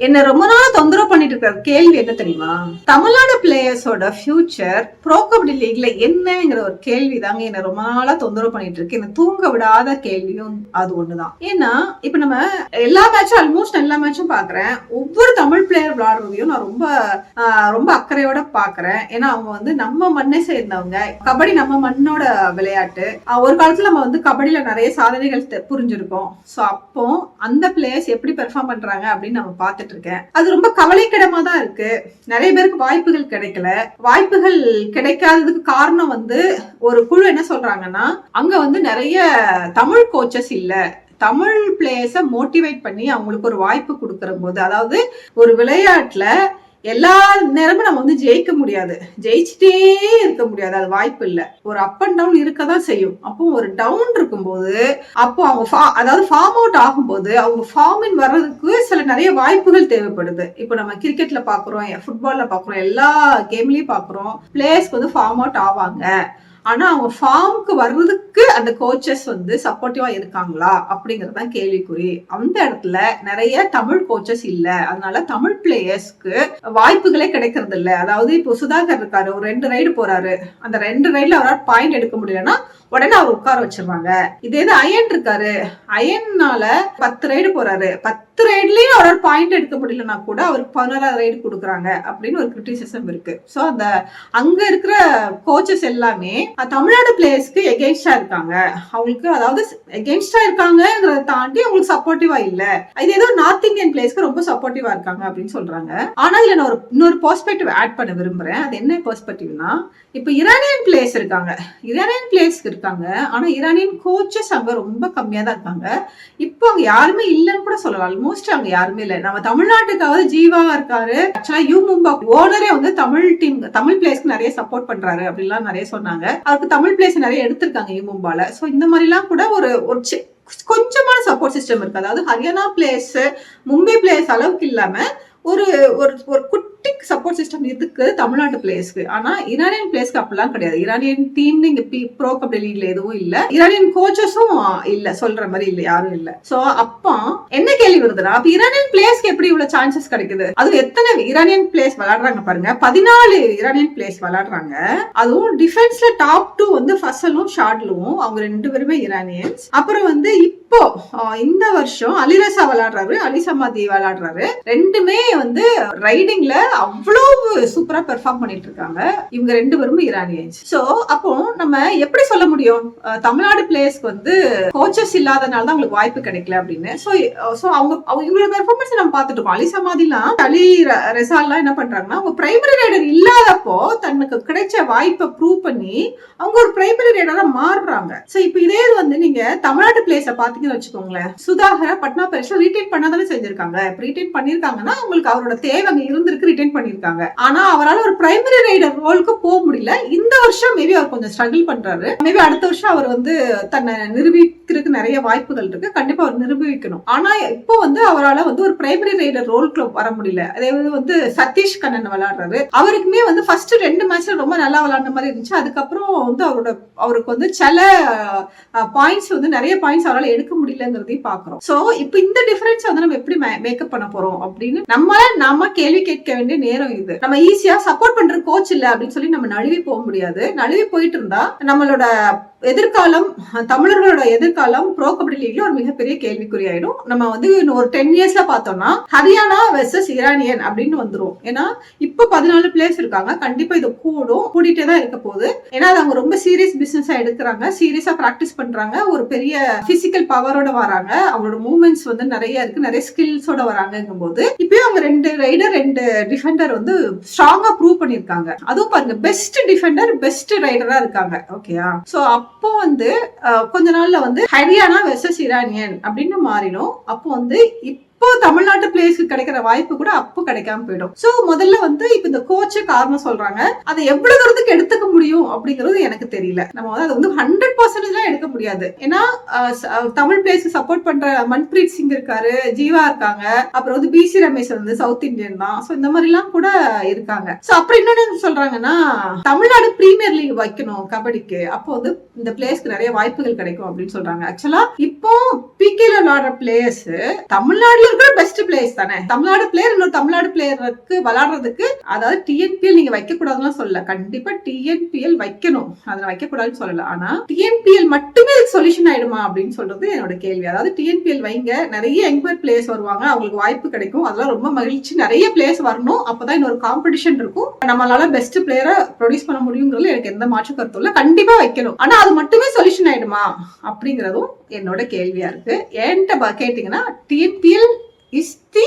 என்ன ரொம்ப நாள் தொந்தரவு பண்ணிட்டு இருக்கிற கேள்வி என்ன தெரியுமா? தமிழ்நாடு பிளேயர்ஸோட ஃபியூச்சர் ப்ரோ கபடி லீக்ல என்னங்கிற ஒரு கேள்வி தாங்க என்ன ரொம்ப நாளா தொந்தரவு பண்ணிட்டு இருக்கு. என்ன தூங்க விடாத கேள்வியும் அது ஒண்ணுதான். ஏன்னா இப்ப நம்ம எல்லா மேட்சும் ஆல்மோஸ்ட் எல்லா மேட்சும் பாக்குறேன். ஒவ்வொரு தமிழ் பிளேயர் விளையாடுறதையும் நான் ரொம்ப ஆஹ், ரொம்ப அக்கறையோட பாக்குறேன். ஏன்னா அவங்க வந்து நம்ம மண்ணை சேர்ந்தவங்க. கபடி நம்ம மண்ணோட விளையாட்டு. ஒரு காலத்துல நம்ம வந்து கபடியில நிறைய சாதனைகள் புரிஞ்சிருக்கோம் சோ அப்போ அந்த பிளேயர்ஸ் எப்படி பெர்ஃபார்ம் பண்றாங்க அப்படின்னு நம்ம பார்த்துட்டு இருக்கேன். அது ரொம்ப சங்கடமா தான் இருக்கு. நிறைய பேருக்கு வாய்ப்புகள் கிடைக்கல. வாய்ப்புகள் கிடைக்காததுக்கு காரணம் வந்து ஒரு குழு என்ன சொல்றாங்கன்னா அங்க வந்து நிறைய தமிழ் கோச்சஸ் இல்ல. தமிழ் பிளேயர்ஸை மோட்டிவேட் பண்ணி அவங்களுக்கு ஒரு வாய்ப்பு கொடுக்கற போது அதாவது ஒரு விளையாட்டுல எல்லா நேரமும் நம்ம வந்து ஜெயிக்க முடியாது. ஜெயிச்சுட்டே இருக்க முடியாது. அது வாய்ப்பு இல்ல. ஒரு அப் அண்ட் டவுன் இருக்க தான் செய்யும். அப்போ ஒரு டவுன் இருக்கும்போது அப்போ அவங்க அதாவது ஃபார்ம் அவுட் ஆகும்போது அவங்க ஃபார்ம் இன் வர்றதுக்கு சில நிறைய வாய்ப்புகள் தேவைப்படுது. இப்போ நம்ம கிரிக்கெட்ல பாக்குறோம் ஃபுட்பால்ல பாக்குறோம் எல்லா கேம்லயும் பாக்குறோம். பிளேயர்ஸ்க்கு வந்து ஃபார்ம் அவுட் ஆவாங்க. ஆனா அவங்க ஃபார்முக்கு வர்றதுக்கு அந்த கோச்சஸ் வந்து சப்போர்ட்டிவா இருக்காங்களா? அப்படிங்கறது தான் கேள்விக்குறி. அந்த இடத்துல நிறைய தமிழ் கோச்சஸ் இல்ல. அதனால தமிழ் பிளேயர்ஸ்க்கு வாய்ப்புகளே கிடைக்கிறது இல்ல அதாவது இப்போ சுதாகர் இருக்காரு ஒரு ரெண்டு ரைடு போறாரு. அந்த ரெண்டு ரைடுல அவரால் பாயிண்ட் எடுக்க முடியலன்னா உடனே அவர் உட்கார வச்சிருவாங்க. இதே இது அயன் இருக்காரு. அயன்னால பத்து ரைடு போறாரு. பத்து பத்து ரைட்லயும் அவரால் பாயிண்ட் எடுக்க முடியலன்னா கூட அவருக்கு பதினோராவது ரைடு கொடுக்குறாங்க அப்படின்னு ஒரு கிரிட்டிசிசம் இருக்கு. ஸோ அந்த அங்க இருக்கிற கோச்சஸ் எல்லாமே தமிழ்நாடு பிளேயர்ஸ்க்கு எகெயின்ஸ்டா இருக்காங்க. அவங்களுக்கு அதாவது எகெயின்ஸ்டா இருக்காங்கங்கிறத தாண்டி அவங்களுக்கு சப்போர்ட்டிவா இல்ல. இது ஏதோ நார்த் இந்தியன் பிளேயர்ஸ்க்கு ரொம்ப சப்போர்ட்டிவா இருக்காங்க அப்படின்னு சொல்றாங்க. ஆனா இதுல நான் ஒரு இன்னொரு பெர்ஸ்பெக்டிவ் ஆட் பண்ண விரும்புறேன். அது என்ன பெர்ஸ்பெக்டிவ்னா இப்போ ஈரானியன் பிளேயர்ஸ் இருக்காங்க. ஈரானியன் பிளேயர்ஸ்க்கு இருக்காங்க. ஆனா ஈரானியன் கோச்சஸ் அங்க ரொம்ப கம்மியா தான் இருக்காங்க. இப்போ அங்க யாருமே இல்லைன்னு கூட சொல்லலாம். ஆல்மோஸ்ட் அங்க யாருமே இல்லை. நம்ம தமிழ்நாட்டுக்காவது ஜீவா இருக்காரு. ஆக்சுவலா யூ மும்பா ஓனரே வந்து தமிழ் டீம் தமிழ் பிளேஸ்க்கு நிறைய சப்போர்ட் பண்றாரு அப்படிலாம் நிறைய சொன்னாங்க. அவருக்கு தமிழ் பிளேஸ் நிறைய எடுத்திருக்காங்க யூ மும்பால. சோ இந்த மாதிரிலாம் கூட ஒரு ஒரு கொஞ்சமான சப்போர்ட் சிஸ்டம் இருக்கு. அதாவது ஹரியானா பிளேஸ் மும்பை பிளேஸ் அளவுக்கு இல்லாம ஒரு ஒரு ஒரு குட்டி சப்போர்ட் சிஸ்டம் இருக்கு தமிழ்நாட்டு பிளேஸ்க்கு ஆனா இரானியன் பிளேஸ்க்கு அப்படிலாம் கிடையாது. இரானியன் டீம் இங்க ப்ரோ கபடி லீக்ல எதுவும் இல்ல. இரானியன் கோச்சஸும் இல்ல. சொல்ற மாதிரி இல்ல. யாரும் இல்ல. சோ அப்போ என்ன கேள்வி வருதுன்னா அப்ப ஈரானியன் பிளேஸ்க்கு எப்படி இவ்வளவு சான்சஸ் கிடைக்குது? அது எத்தனை இரானியன் பிளேஸ் விளையாடுறாங்க பாருங்க. பதினாலு இரானியன் பிளேஸ் விளையாடுறாங்க. அதுவும் டிஃபென்ஸ்ல டாப் டூ வந்து ஃபசலும் ஷாட்லும் அவங்க ரெண்டு பேருமே ஈரானியன்ஸ் அப்புறம் வந்து இப்போ இந்த வருஷம் அலிரசா விளையாடுறாரு. அலிசமாதி விளையாடுறாரு. ரெண்டுமே வந்து ரைடிங்ல அவ்வளவு சூப்பரா பெர்ஃபார்ம் பண்ணிட்டு இருக்காங்க இவங்க ரெண்டு பேரும் ஈரானியன்ஸ் சோ அப்போ நம்ம எப்படி சொல்ல முடியும்? தமிழ்நாடு பிளேயர்ஸ்க்கு வந்து கோச்சஸ் இல்லாதனால தான் அவங்களுக்கு வாய்ப்பு கிடைக்கல அப்படின்னு. சோ சோ அவங்க அவங்க இவங்களோட பெர்ஃபார்மன்ஸ் நம்ம பார்த்துட்டு இருக்கோம். அலி சமாதிலாம் அலி ரெசால்லாம் என்ன பண்றாங்கன்னா அவங்க பிரைமரி ரைடர் இல்லாதப்போ தனக்கு கிடைச்ச வாய்ப்பை ப்ரூவ் பண்ணி அவங்க ஒரு பிரைமரி ரைடரா மாறுறாங்க. சோ இப்போ இதே இது வந்து நீங்க தமிழ்நாட்டு பிளேஸ பாத்தீங்கன்னு வச்சுக்கோங்களேன். சுதாகர பட்னா பரிசு ரீட்டைன் பண்ணாதானே செஞ்சிருக்காங்க. ரீடைன் பண்ணிருக்காங்கன்னா அவங்களுக்கு அவரோட தேவை அங்க இருந்திருக்கு ரிட்டைன் பண்ணிருக்காங்க ஆனா அவரால் ஒரு பிரைமரி ரைடர் ரோலுக்கு போக முடியல. இந்த வருஷம் மேபி அவர் கொஞ்சம் ஸ்ட்ரகிள் பண்றாரு. மேபி அடுத்த வருஷம் அவர் வந்து தன்னை நிரூபிக்கிறதுக்கு நிறைய வாய்ப்புகள் இருக்கு. கண்டிப்பா அவர் நிரூபிக்கணும். ஆனா இப்போ வந்து அவரால் வந்து ஒரு பிரைமரி ரைடர் ரோலுக்கு வர முடியல. அதே வந்து சதீஷ் கண்ணன் விளையாடுறாரு. அவருக்குமே வந்து ஃபர்ஸ்ட் ரெண்டு மேட்ச்ல ரொம்ப நல்லா விளையாடுற மாதிரி இருந்துச்சு. அதுக்கப்புறம் வந்து அவரோட அவருக்கு வந்து சில பாயிண்ட்ஸ் வந்து நிறைய பாயிண்ட்ஸ் அவரால் எடுக்க முடியலங்கிறதையும் பாக்குறோம் சோ இப்போ இந்த டிஃபரன்ஸ் வந்து நம்ம எப்படி மேக்கப் பண்ண போறோம் அப்படின்னு நம்ம நாம கேள்வி கேட்க வேண்டிய நேரம் இது. நம்ம ஈஸியா சப்போர்ட் பண்ற கோச் இல்ல அப்படின்னு சொல்லி நம்ம நழுவி போக முடியாது. நழுவி போயிட்டு இருந்தா நம்மளோட எதிர்காலம் தமிழர்களோட எதிர்காலம் ப்ரோ கபடி லீக்ல ஒரு மிகப்பெரிய கேள்விக்குறி ஆயிடும். நம்ம வந்து ஒரு டென் இயர்ஸ்ல பார்த்தோம்னா ஹரியானா வெர்சஸ் ஈரானியன் அப்படின்னு வந்துரும். ஏன்னா இப்போ பதினாலு பிளேஸ் இருக்காங்க. கண்டிப்பா இது கூடும். கூடிட்டே தான் இருக்க போகுது. ஏன்னா அது அவங்க ரொம்ப சீரியஸ் பிசினஸா எடுக்கிறாங்க. சீரியஸா பிராக்டிஸ் பண்றாங்க. ஒரு பெரிய பிசிக்கல் பவரோட வராங்க. அவங்களோட மூவ்மெண்ட்ஸ் வந்து நிறைய இருக்கு. நிறைய ஸ்கில்ஸோட வராங்கங்கும் போது இப்பயும் அவங்க ரெண்டு ரைடர் ரெண்டு டிஃபெண்டர் வந்து ஸ்ட்ராங்கா ப்ரூவ் பண்ணிருக்காங்க அதுவும் பாருங்க பெஸ்ட் டிஃபெண்டர் பெஸ்ட் ரைடரா இருக்காங்க. ஓகேயா சோ அப்போ வந்து அஹ், கொஞ்ச நாள்ல வந்து ஹரியானா வெர்சஸ் இரானியன் அப்படின்னு மாறிடும் அப்போ வந்து இப்போ இப்போ தமிழ்நாட்டு பிளேயர்ஸ்க்கு கிடைக்கிற வாய்ப்பு கூட அப்போ கிடைக்காம போயிடும். சோ முதல்ல வந்து இப்ப இந்த கோச்ச காரணம் சொல்றாங்க. அதை எவ்வளவு தூரத்துக்கு எடுத்துக்க முடியும் அப்படிங்கிறது எனக்கு தெரியல. நம்ம வந்து அதை வந்து ஹண்ட்ரட் பர்சன்டேஜ் எடுக்க முடியாது. ஏன்னா தமிழ் பிளேயர்ஸ்க்கு சப்போர்ட் பண்ற மன்பிரீத் சிங் இருக்காரு ஜீவா இருக்காங்க. அப்புறம் வந்து பிசி ரமேஷ் வந்து சவுத் இந்தியன் தான். சோ இந்த மாதிரி எல்லாம் கூட இருக்காங்க. சோ அப்புறம் இன்னொன்னு சொல்றாங்கன்னா தமிழ்நாடு பிரீமியர் லீக் வைக்கணும் கபடிக்கு. அப்போ வந்து இந்த பிளேயர்ஸ்க்கு நிறைய வாய்ப்புகள் கிடைக்கும் அப்படின்னு சொல்றாங்க. ஆக்சுவலா இப்போ பிகேல விளையாடுற பிளேயர்ஸ் தமிழ்நாடுல இருக்கிற பெஸ்ட் பிளேயர்ஸ் தானே? தமிழ்நாடு பிளேயர் இன்னொரு தமிழ்நாடு பிளேயருக்கு விளையாடுறதுக்கு அதாவது டிஎன்பிஎல் நீங்க வைக்க கூடாதுன்னு சொல்லல. கண்டிப்பா டிஎன்பிஎல் வைக்கணும். அதை வைக்க கூடாதுன்னு சொல்லல. ஆனா டிஎன்பிஎல் மட்டுமே சொல்யூஷன் ஆயிடுமா அப்படின்னு சொல்றது என்னோட கேள்வி. அதாவது டிஎன்பிஎல் வைங்க நிறைய எங்பர் பிளேயர்ஸ் வருவாங்க அவங்களுக்கு வாய்ப்பு கிடைக்கும். அதெல்லாம் ரொம்ப மகிழ்ச்சி. நிறைய பிளேயர்ஸ் வரணும். அப்பதான் இன்னொரு காம்படிஷன் இருக்கும். நம்மளால பெஸ்ட் பிளேயரை ப்ரொடியூஸ் பண்ண முடியுங்கிறது எனக்கு எந்த மாற்று கருத்தும் இல்லை. கண்டிப்பா வைக்கணும். ஆனா அது மட்டுமே சொல்யூஷன் ஆயிடுமா அப்படிங்கிறதும் என்னோட கேள்வியா இருக்கு. ஏன்ட்ட கேட்டீங்கன்னா டிஎன்பிஎல் இஸ் தி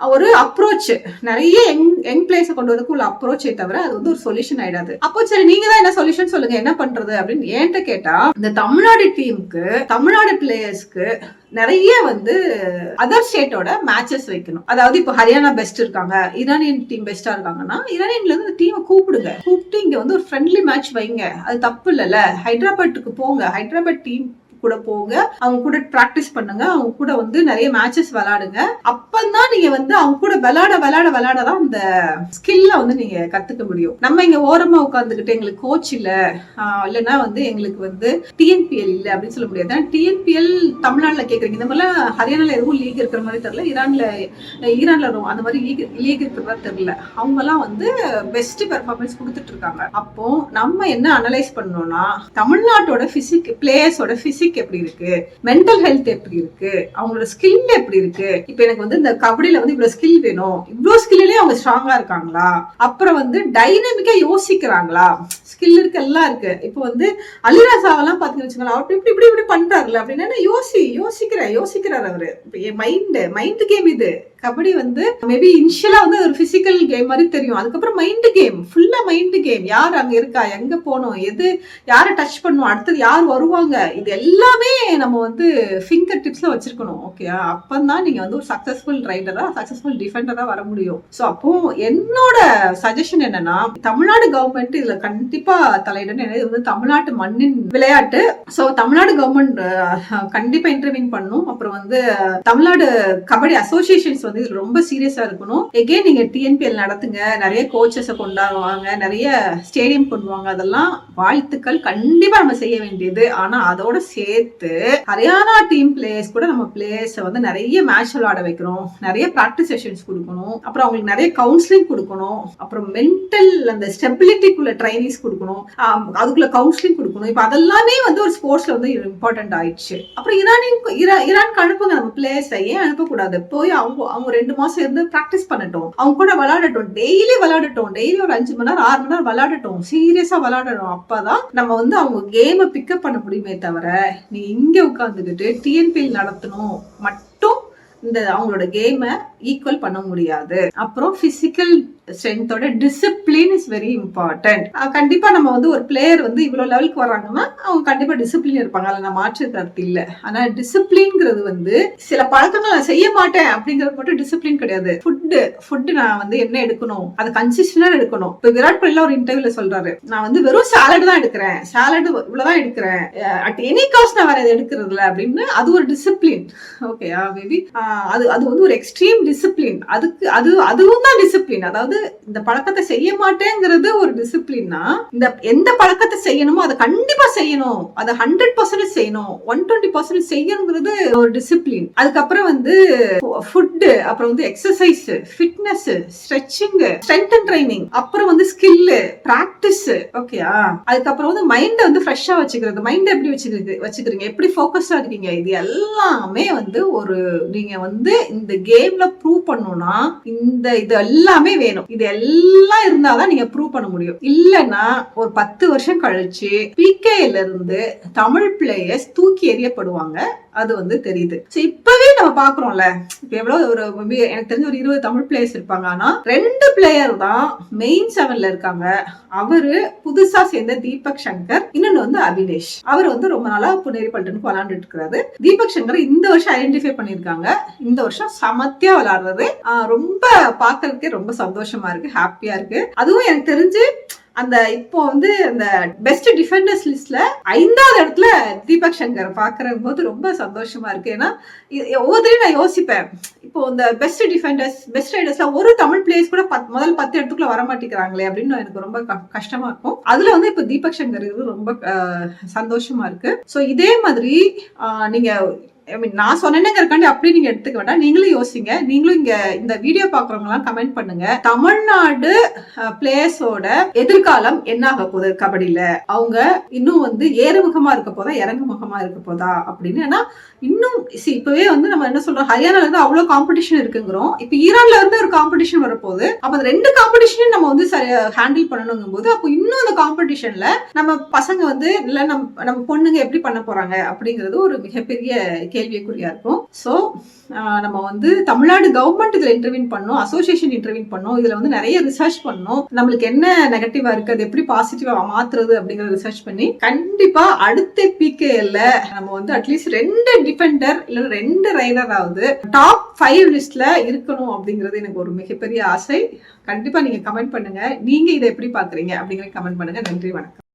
ஒரு அப்ரோச் நிறைய யங் யங் பிளேஸை கொண்டு வரதுக்கு உள்ள அப்ரோச்சே தவிர அது வந்து ஒரு சொல்யூஷன் ஆயிடாது. அப்போ சரி நீங்க தான் என்ன சொல்யூஷன் சொல்லுங்க என்ன பண்றது அப்படின்னு ஏன்ட்ட கேட்டா இந்த தமிழ்நாடு டீமுக்கு தமிழ்நாடு பிளேயர்ஸ்க்கு நிறைய வந்து அதர் ஸ்டேட்டோட மேட்சஸ் வைக்கணும். அதாவது இப்போ ஹரியானா பெஸ்ட் இருக்காங்க ஈரானியன் டீம் பெஸ்டா இருக்காங்கன்னா ஈரானியன்ல இருந்து டீமை கூப்பிடுங்க. கூப்பிட்டு இங்க வந்து ஒரு ஃப்ரெண்ட்லி மேட்ச் வைங்க. அது தப்பு இல்லைல்ல. ஹைதராபாத்துக்கு போங்க. ஹைதராபாத் டீம் கூட போங்க. அவங்க கூட பிராக்டிஸ் பண்ணுங்க. அவங்க கூட வந்து நிறைய மேட்சஸ் விளாடுங்க அப்பதான் நீங்க வந்து அவங்க கூட விளாட விளாட விளாடதான் அந்த ஸ்கில்ல வந்து நீங்க கத்துக்க முடியும். நம்ம இங்க ஓரமா உட்காந்துக்கிட்டு எங்களுக்கு கோச் இல்ல. இல்லைன்னா வந்து எங்களுக்கு வந்து டிஎன்பிஎல் இல்ல அப்படின்னு சொல்ல முடியாது. டிஎன்பிஎல் தமிழ்நாட்டில் கேக்குறீங்க. இந்த மாதிரிலாம் ஹரியானால எதுவும் லீக் இருக்கிற மாதிரி தெரியல. ஈரான்ல ஈரான்ல அந்த மாதிரி லீக் லீக் இருக்கிற மாதிரி தெரியல. அவங்க எல்லாம் வந்து பெஸ்ட் பெர்ஃபார்மன்ஸ் கொடுத்துட்டு இருக்காங்க. அப்போ நம்ம என்ன அனலைஸ் பண்ணோம்னா தமிழ்நாட்டோட பிசிக் பிளேயர்ஸோட பிசிக் எப்படி இருக்கு? மென்டல் ஹெல்த் எப்படி இருக்கு? அவங்களோட ஸ்கில் எப்படி இருக்கு? இப்ப எனக்கு வந்து இந்த கபடியில வந்து இவ்வளவு ஸ்கில் வேணும். இவ்வளவு ஸ்கில்லே அவங்க ஸ்ட்ராங்கா இருக்காங்களா? அப்புறம் வந்து டைனமிக்கா யோசிக்கிறாங்களா? ஸ்கில் இருக்கு எல்லாம் இருக்கு. இப்போ வந்து அலிராசாவெல்லாம் பாத்தீங்கன்னு வச்சுக்கோங்களேன் அவர் இப்படி இப்படி இப்படி பண்றாருல அப்படின்னா யோசி யோசிக்கிறேன் யோசிக்கிறார் அவரு. மைண்ட் மைண்ட் கேம் இது. கபடி வந்து மேபி இனிஷியலா வந்து ஒரு பிசிக்கல் கேம் மாதிரி தெரியும். அதுக்கப்புறம் மைண்ட் கேம் ஃபுல்லா மைண்ட் கேம் யார் அங்க இருக்கா? எங்க போகணும் எது? யாரை டச் பண்ணும்? அடுத்தது யார் வருவாங்க? இது எல்லாமே நம்ம வந்து ஃபிங்கர் டிப்ஸ்ல வச்சிருக்கணும். ஓகே அப்பந்தான் நீங்க வந்து ஒரு சக்சஸ்ஃபுல் ரைடரா சக்சஸ்ஃபுல் டிஃபெண்டரா வர முடியும். ஸோ அப்போ என்னோட சஜஷன் என்னன்னா தமிழ்நாடு கவர்மெண்ட் இதுல கண்டிப்பா தலையிடணும். இது வந்து தமிழ்நாட்டு மண்ணின் விளையாட்டு. ஸோ தமிழ்நாடு கவர்மெண்ட் கண்டிப்பா இன்டர்வியூ பண்ணும். அப்புறம் வந்து தமிழ்நாடு கபடி அசோசியேஷன்ஸ் வந்து ரொம்ப சீரியஸா இருக்கணும். எகெயின் நீங்க டிஎன்பிஎல் நடத்துங்க. நிறைய கோச்சஸை கொண்டாடுவாங்க. நிறைய ஸ்டேடியம் கொண்டுவாங்க. அதெல்லாம் வாழ்த்துக்கள். கண்டிப்பா நம்ம செய்ய வேண்டியது. ஆனா அதோட சேர்த்து ஹரியானா டீம் பிளேயர்ஸ் கூட நம்ம பிளேயர்ஸை வந்து நிறைய மேட்ச் விளையாட வைக்கிறோம் நிறைய ப்ராக்டிஸ் செஷன்ஸ் கொடுக்கணும். அப்புறம் அவங்களுக்கு நிறைய கவுன்சிலிங் கொடுக்கணும். அப்புறம் மென்டல் அந்த ஸ்டெபிலிட்டிக்குள்ள ட்ரைனிங்ஸ் கொடுக்கணும். அதுக்குள்ள கவுன்சிலிங் கொடுக்கணும். இப்போ அதெல்லாமே வந்து ஒரு ஸ்போர்ட்ஸ்ல வந்து இம்பார்ட்டன்ட் ஆயிடுச்சு. அப்புறம் ஈரானின் ஈரா- ஈரானுக்கு அனுப்புங்க நம்ம பிளேயர்ஸை ஏன் அனுப்பக்கூடாது? போய் அவங்க அவங்க ரெண்டு மாசம் இருந்து ப்ராக்டிஸ் பண்ணட்டும். அவங்க கூட விளையாடட்டும். டெய்லி விளையாடட்டும். டெய்லி ஒரு அஞ்சு மணி நேரம் ஆறு மணி நேரம் விளையாடட்டும். சீரியஸா விளையாடணும். அப்பதான் நம்ம வந்து அவங்க கேமை பிக்கப் பண்ண முடியுமே தவிர நீ இங்க உட்காந்துக்கிட்டு டிஎன்பிஎல் நடத்தணும் மட்டும் இந்த அவங்களோட கேமை ஈக்குவல் பண்ண முடியாது. அப்புறம் பிசிக்கல் ஸ்ட்ரென்த்தோட டிசிப்ளின் இஸ் வெரி இம்பார்ட்டன்ட் கண்டிப்பா நம்ம வந்து ஒரு பிளேயர் வந்து இவ்வளவு லெவலுக்கு வர்றாங்கன்னா அவங்க கண்டிப்பா டிசிப்ளின் இருப்பாங்க. அதில் நான் மாற்று கருத்து இல்லை. ஆனா டிசிப்ளின்ங்கிறது வந்து சில பழக்கங்கள் நான் செய்ய மாட்டேன் அப்படிங்கிறது மட்டும் டிசிப்ளின் கிடையாது. ஃபுட்டு ஃபுட்டு நான் வந்து என்ன எடுக்கணும்? அது கன்சிஸ்டன்டா எடுக்கணும். இப்போ விராட் கோலி ஒரு இன்டர்வியூல சொல்றாரு. நான் வந்து வெறும் சாலட் தான் எடுக்கிறேன். சாலட் இவ்வளவுதான் எடுக்கிறேன். அட் எனி காஸ்ட் நான் வேற எது எடுக்கிறதுல அப்படின்னு அது ஒரு டிசிப்ளின் ஓகேயா மேபி அது அது வந்து ஒரு எக்ஸ்ட்ரீம் டிசிப்ளின் அதுக்கு அது அதுவும் தான் டிசிப்ளின் அதாவது இந்த பழக்கத்தை செய்ய மாட்டேங்கிறது ஒரு டிசிப்ளின்னா இந்த எந்த பழக்கத்தை செய்யணுமோ அதை கண்டிப்பா செய்யணும். அதை ஹண்ட்ரட் பர்சன்ட் செய்யணும். ஒன் டுவெண்ட்டி பர்சன்ட் செய்யணுங்கிறது ஒரு டிசிப்ளின் அதுக்கப்புறம் வந்து ஃபுட்டு அப்புறம் வந்து exercise fitness stretching strength and training அப்புறம் வந்து ஸ்கில்லு ப்ராக்டிஸ் ஓகேயா அதுக்கப்புறம் வந்து மைண்டை வந்து ஃப்ரெஷ்ஷாக வச்சுக்கிறது. மைண்டை எப்படி வச்சுக்கிறது வச்சுக்கிறீங்க? எப்படி ஃபோக்கஸ்டா இருக்கீங்க? இது எல்லாமே வந்து ஒரு நீங்க வந்து இந்த கேம்ல ப்ரூவ் பண்ணணும்னா இந்த இது எல்லாமே வேணும். இது எல்லாம் இருந்தாதான் நீங்க ப்ரூவ் பண்ண முடியும். இல்லைன்னா ஒரு பத்து வருஷம் கழிச்சு பிகேல இருந்து தமிழ் பிளேயர்ஸ் தூக்கி எறியப்படுவாங்க. அது வந்து தெரியுது. ஸோ இப்பவே நம்ம பாக்குறோம்ல இப்ப எவ்வளவு ஒரு எனக்கு தெரிஞ்ச ஒரு இருபது தமிழ் பிளேயர்ஸ் இருப்பாங்க. ஆனா ரெண்டு பிளேயர் தான் மெயின் செவன்ல இருக்காங்க. அவரு புதுசா சேர்ந்த தீபக் சங்கர் இன்னொன்னு வந்து அபினேஷ். அவர் வந்து ரொம்ப நாளா புனேரி பல்டனுக்கு விளாண்டுட்டு இருக்கிறாரு தீபக் சங்கர் இந்த வருஷம் ஐடென்டிஃபை பண்ணிருக்காங்க இந்த வருஷம் சமத்தியா விளையாடுறது. ரொம்ப பாக்குறதுக்கே ரொம்ப சந்தோஷமா இருக்கு ஹாப்பியா இருக்கு. அதுவும் எனக்கு தெரிஞ்சு அந்த இப்போ வந்து அந்த பெஸ்ட் டிஃபெண்டர்ஸ் லிஸ்ட்ல ஐந்தாவது இடத்துல தீபக் சங்கர் பாக்குற போது ரொம்ப சந்தோஷமா இருக்கு. ஏன்னா இது- ஒவ்வொருத்தரையும் நான் யோசிப்பேன். இப்போ இந்த பெஸ்ட் டிஃபெண்டர்ஸ் பெஸ்ட் ரைடர்ஸ்ல ஒரு தமிழ் பிளேயர்ஸ் கூட பத்- முதல் பத்து இடத்துக்குள்ள வர மாட்டேங்கிறாங்களே அப்படின்னு எனக்கு ரொம்ப கஷ்டமா இருக்கும். அதுல வந்து இப்போ தீபக் சங்கர் ரொம்ப சந்தோஷமா இருக்கு. ஸோ இதே மாதிரி நீங்க ஐ மீன் நான் சொன்னேங்கிறக்காண்டி அப்படி நீங்க எடுத்துக்க வேண்டாம். நீங்களும் யோசிங்க. நீங்களும் இங்க இந்த வீடியோ பாக்குறவங்க எல்லாம் கமெண்ட் பண்ணுங்க. தமிழ்நாடு பிளேயர்ஸோட எதிர்காலம் என்ன ஆக போகுது? கபடியில. அவங்க இன்னும் வந்து ஏறுமுகமா இருக்க போதா இறங்குமுகமா இருக்க போதா அப்படின்னு. ஏன்னா இன்னும் சி இப்பவே வந்து நம்ம என்ன சொல்றோம் ஹரியானால இருந்து அவ்வளவு காம்படிஷன் இருக்குங்கிறோம். இப்ப ஈரான்ல இருந்து ஒரு காம்படிஷன் வரப்போகுது. அப்ப அந்த ரெண்டு காம்படிஷனையும் நம்ம வந்து சரியா ஹேண்டில் பண்ணணுங்கும் போது அப்போ இன்னும் அந்த காம்படிஷன்ல நம்ம பசங்க வந்து இல்ல நம்ம நம்ம பொண்ணுங்க எப்படி பண்ண போறாங்க அப்படிங்கிறது ஒரு மிகப்பெரிய கேள்விக்குறியா இருக்கும். சோ நம்ம வந்து தமிழ்நாடு கவர்மெண்ட் இதுல இன்டர்வியூன் பண்ணோம் அசோசியேஷன் இன்டர்வியூன் பண்ணோம் இதுல வந்து நிறைய ரிசர்ச் பண்ணோம். நம்மளுக்கு என்ன நெகட்டிவா இருக்கு அது எப்படி பாசிட்டிவா மாத்துறது அப்படிங்கறத ரிசர்ச் பண்ணி கண்டிப்பா அடுத்த பிகேல நம்ம வந்து அட்லீஸ்ட் ரெண்டு டிஃபெண்டர் இல்லை ரெண்டு ரைடராவது டாப் ஃபைவ் லிஸ்ட்ல இருக்கணும் அப்படிங்கிறது எனக்கு ஒரு மிகப்பெரிய ஆசை. கண்டிப்பா நீங்க கமெண்ட் பண்ணுங்க. நீங்க இதை எப்படி பாக்குறீங்க அப்படிங்கிற கமெண்ட் பண்ணுங்க. நன்றி வணக்கம்.